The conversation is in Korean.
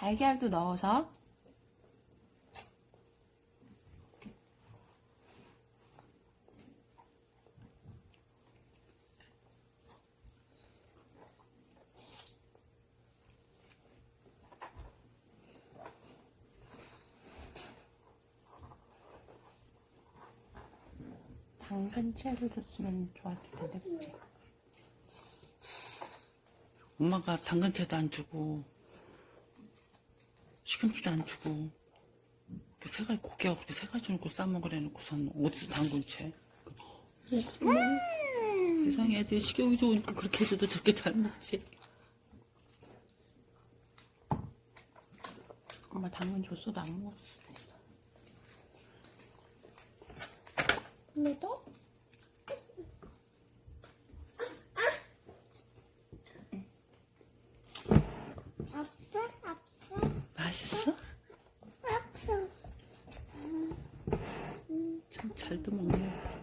달걀도 넣어서 당근 채로 줬으면 좋았을 텐데 그치? 엄마가 당근채도 안 주고 시금치도 안 주고. 그세 가지 고기하고 그렇게 세 가지 놓고 싸먹으래 놓고선 어디서 당근채? 세상에 애들이 식욕이 좋으니까 그렇게 해줘도 저렇게 잘 먹지. 엄마 당근 줬어도 안 먹었을 수도 있어. 근데 또? 아빠, 아빠, 对，对，对。